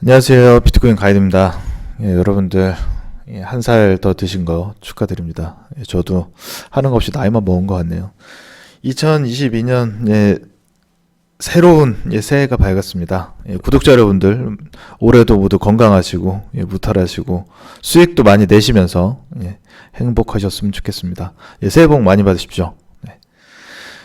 안녕하세요. 비트코인 가이드입니다. 예, 여러분들 한살 더 드신 거 축하드립니다. 예, 저도 하는 거 없이 나이만 먹은 것 같네요. 2022년 예, 새로운 예, 새해가 밝았습니다. 예, 구독자 여러분들 올해도 모두 건강하시고 예, 무탈하시고 수익도 많이 내시면서 예, 행복하셨으면 좋겠습니다. 예, 새해 복 많이 받으십시오.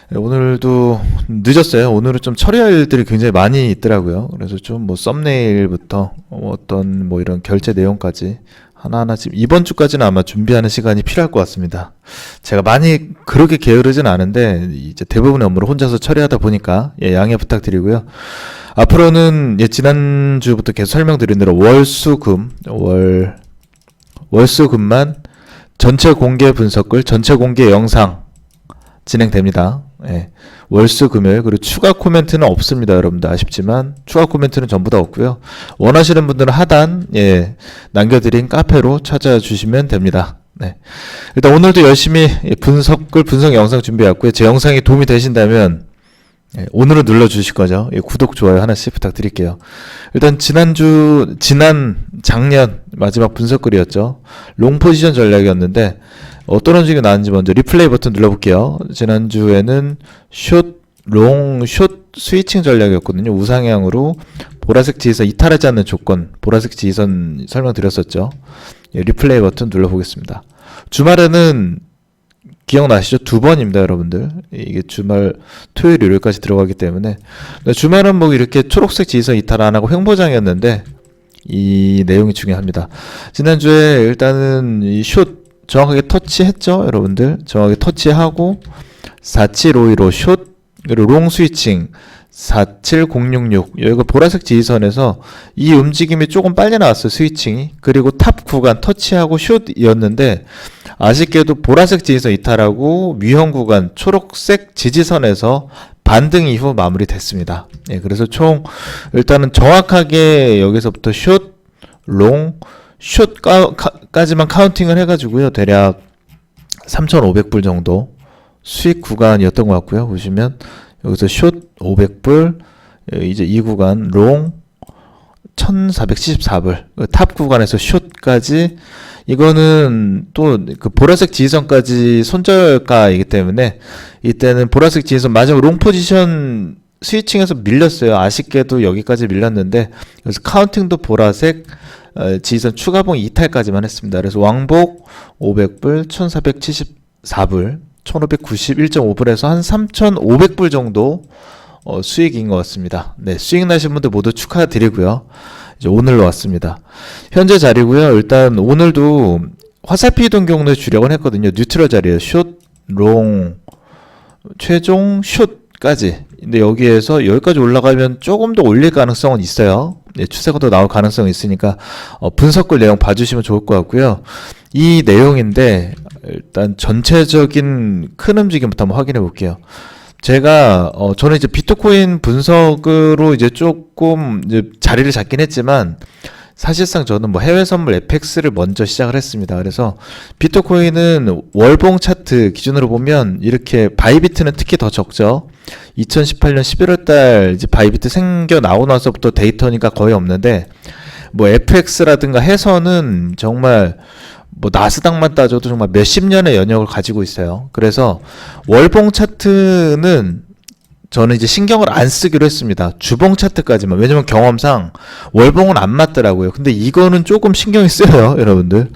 네. 예, 오늘도 늦었어요. 오늘은 좀 처리할 일들이 굉장히 많이 있더라고요. 그래서 좀 뭐 썸네일부터 어, 어떤 뭐 이런 결제 내용까지 하나하나 지금 이번 주까지는 아마 준비하는 시간이 필요할 것 같습니다. 제가 많이 그렇게 게으르진 않은데 이제 대부분의 업무를 혼자서 처리하다 보니까 예, 양해 부탁드리고요. 앞으로는 예, 지난 주부터 계속 설명드린 대로 월수금 월 월수금만 전체 공개 분석글 전체 공개 영상 진행됩니다. 예. 월수 금요일 그리고 추가 코멘트는 없습니다, 여러분들 아쉽지만 추가 코멘트는 전부 다 없고요. 원하시는 분들은 하단 예 남겨드린 카페로 찾아주시면 됩니다. 네. 일단 오늘도 열심히 예, 분석글 분석 영상 준비했고요. 제 영상이 도움이 되신다면 예, 오늘은 눌러주실 거죠. 예, 구독, 좋아요 하나씩 부탁드릴게요. 일단 지난주, 지난 작년 마지막 분석글이었죠. 롱 포지션 전략이었는데 어떤 움직임이 나왔는지 먼저 리플레이 버튼 눌러볼게요. 지난주에는 숏, 롱, 숏 스위칭 전략이었거든요. 우상향으로 보라색 지지선 이탈하지 않는 조건, 보라색 지지선 설명드렸었죠. 예, 리플레이 버튼 눌러보겠습니다. 주말에는 기억나시죠? 두 번입니다, 여러분들. 이게 주말, 토요일, 일요일까지 들어가기 때문에. 근데 주말은 뭐 이렇게 초록색 지지선 이탈 안 하고 횡보장이었는데, 이 내용이 중요합니다. 지난주에 일단은 이숏 정확하게 터치했죠, 여러분들. 정확하게 터치하고, 4752로 숏, 그리고 롱 스위칭, 47066 여기가 보라색 지지선에서 이 움직임이 조금 빨리 나왔어요 스위칭이 그리고 탑 구간 터치하고 숏이었는데 아쉽게도 보라색 지지선 이탈하고 위험 구간 초록색 지지선에서 반등 이후 마무리됐습니다. 예, 그래서 총 일단은 정확하게 여기서부터 숏, 롱, 숏까지만 카운팅을 해가지고요. 대략 3,500불 정도 수익 구간이었던 것 같고요. 보시면 여기서 숏 500불 이제 이 구간 롱 1474불 탑 구간에서 숏까지 이거는 또 그 보라색 지지선까지 손절가이기 때문에 이때는 보라색 지지선 마지막 롱 포지션 스위칭에서 밀렸어요. 아쉽게도 여기까지 밀렸는데 그래서 카운팅도 보라색 어, 지지선 추가봉 이탈까지만 했습니다. 그래서 왕복 500불 1474불 1591.5불에서 한 3,500불 정도 어, 수익인 것 같습니다. 네, 수익 나신 분들 모두 축하드리고요. 이제 오늘로 왔습니다. 현재 자리고요. 일단 오늘도 화살표 이동 경로에 주력을 했거든요. 뉴트럴 자리에 숏, 롱, 최종 숏까지. 근데 여기에서 여기까지 올라가면 조금 더 올릴 가능성은 있어요. 네, 추세가 더 나올 가능성이 있으니까 어, 분석글 내용 봐주시면 좋을 것 같고요. 이 내용인데 일단 전체적인 큰 움직임부터 한번 확인해 볼게요. 제가 어 저는 이제 비트코인 분석으로 이제 조금 이제 자리를 잡긴 했지만 사실상 저는 뭐 해외 선물 에펙스를 먼저 시작을 했습니다. 그래서 비트코인은 월봉 차트 기준으로 보면 이렇게 바이비트는 특히 더 적죠. 2018년 11월 달 이제 바이비트 생겨 나오고 나서부터 데이터니까 거의 없는데 뭐 FX라든가 해서는 정말 뭐 나스닥만 따져도 정말 몇십 년의 연역을 가지고 있어요. 그래서 월봉 차트는 저는 이제 신경을 안 쓰기로 했습니다. 주봉 차트까지만. 왜냐면 경험상 월봉은 안 맞더라고요. 근데 이거는 조금 신경이 쓰여요, 여러분들.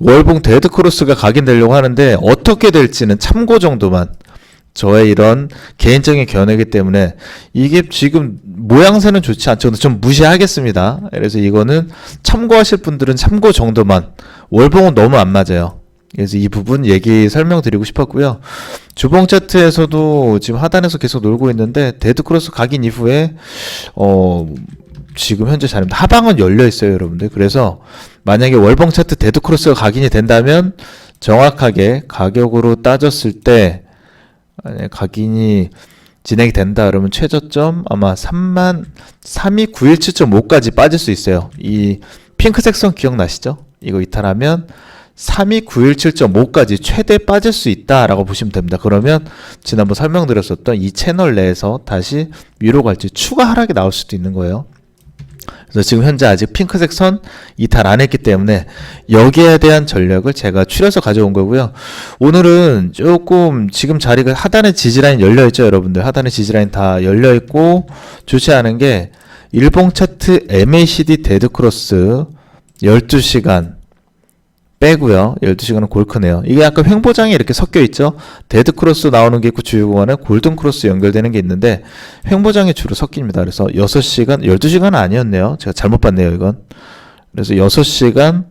월봉 데드 크로스가 각인되려고 하는데 어떻게 될지는 참고 정도만 저의 이런 개인적인 견해이기 때문에 이게 지금 모양새는 좋지 않죠. 좀 무시하겠습니다. 그래서 이거는 참고하실 분들은 참고 정도만 월봉은 너무 안 맞아요. 그래서 이 부분 얘기 설명드리고 싶었고요. 주봉 차트에서도 지금 하단에서 계속 놀고 있는데 데드 크로스 각인 이후에 어 지금 현재 자리입니다. 하방은 열려 있어요, 여러분들. 그래서 만약에 월봉 차트 데드 크로스가 각인이 된다면 정확하게 가격으로 따졌을 때 각인이 진행이 된다 그러면 최저점 아마 3만 3297.5까지 빠질 수 있어요. 이 핑크색 선 기억나시죠? 이거 이탈하면 3297.5까지 최대 빠질 수 있다라고 보시면 됩니다. 그러면 지난번 설명드렸었던 이 채널 내에서 다시 위로 갈지 추가 하락이 나올 수도 있는 거예요. 그래서 지금 현재 아직 핑크색 선 이탈 안 했기 때문에 여기에 대한 전략을 제가 추려서 가져온 거고요. 오늘은 조금 지금 자리가 하단에 지지라인 열려 있죠, 여러분들. 하단에 지지라인 다 열려 있고 좋지 않은 게 일봉 차트 MACD 데드 크로스 12시간 빼고요. 12시간은 골크네요. 이게 약간 횡보장이 이렇게 섞여 있죠. 데드 크로스 나오는 게 있고 주요 구간에 골든 크로스 연결되는 게 있는데 횡보장이 주로 섞입니다. 그래서 6시간, 12시간은 아니었네요. 제가 잘못 봤네요, 이건. 그래서 6시간,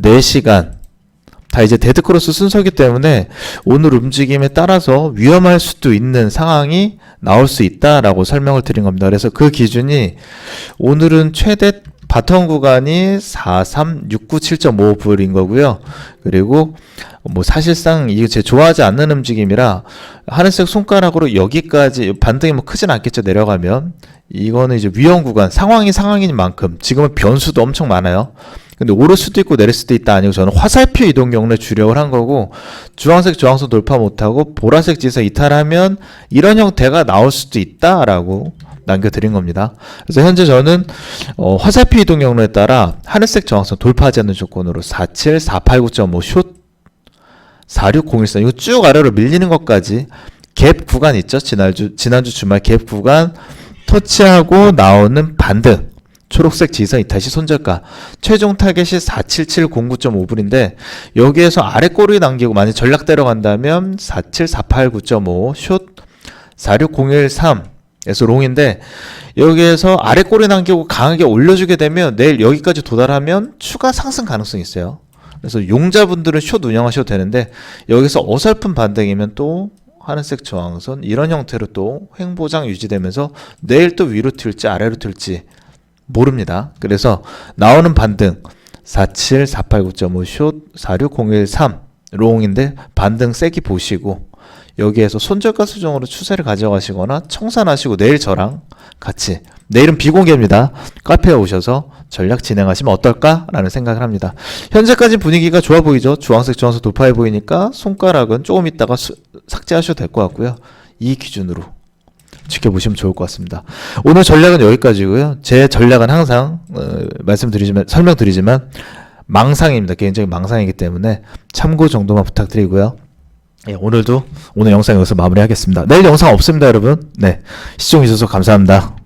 4시간 다 이제 데드 크로스 순서기 때문에 오늘 움직임에 따라서 위험할 수도 있는 상황이 나올 수 있다라고 설명을 드린 겁니다. 그래서 그 기준이 오늘은 최대 바텀 구간이 43697.5불인 거고요. 그리고 뭐 사실상 이게 제 좋아하지 않는 움직임이라 하늘색 손가락으로 여기까지 반등이 뭐 크진 않겠죠 내려가면 이거는 이제 위험 구간 상황이 상황인 만큼 지금은 변수도 엄청 많아요. 근데 오를 수도 있고 내릴 수도 있다 아니고 저는 화살표 이동 경로에 주력을 한 거고 주황색 저항선 돌파 못하고 보라색 지서 이탈하면 이런 형태가 나올 수도 있다라고 남겨드린 겁니다. 그래서 현재 저는 어, 화살표 이동 경로에 따라 하늘색 저항선 돌파하지 않는 조건으로 47, 489.5 숏 46013 이거 쭉 아래로 밀리는 것까지 갭 구간 있죠? 지난주 지난주 주말 갭 구간 터치하고 나오는 반등 초록색 지선 이타시 손절가 최종 타겟이 47709.5불인데 여기에서 아래 꼬리 남기고 만약 전략 데려간다면 47489.5 숏46013 에서 롱인데 여기에서 아래 꼬리 남기고 강하게 올려주게 되면 내일 여기까지 도달하면 추가 상승 가능성이 있어요. 그래서 용자분들은 숏 운영하셔도 되는데 여기서 어설픈 반등이면 또 하늘색 저항선 이런 형태로 또 횡보장 유지되면서 내일 또 위로 튈지 아래로 튈지 모릅니다. 그래서 나오는 반등 47, 489.5 숏, 46013 롱인데 반등 세기 보시고 여기에서 손절가 수정으로 추세를 가져가시거나 청산하시고 내일 저랑 같이 내일은 비공개입니다. 카페에 오셔서 전략 진행하시면 어떨까라는 생각을 합니다. 현재까지 분위기가 좋아 보이죠. 주황색 주황색 돌파해 보이니까 손가락은 조금 있다가 수- 삭제하셔도 될 것 같고요. 이 기준으로 지켜보시면 좋을 것 같습니다. 오늘 전략은 여기까지고요. 제 전략은 항상 어, 말씀드리지만 설명드리지만 망상입니다. 개인적인 망상이기 때문에 참고 정도만 부탁드리고요. 예, 오늘도 오늘 영상 여기서 마무리하겠습니다. 내일 영상 없습니다, 여러분. 네. 시청 해 주셔서 감사합니다.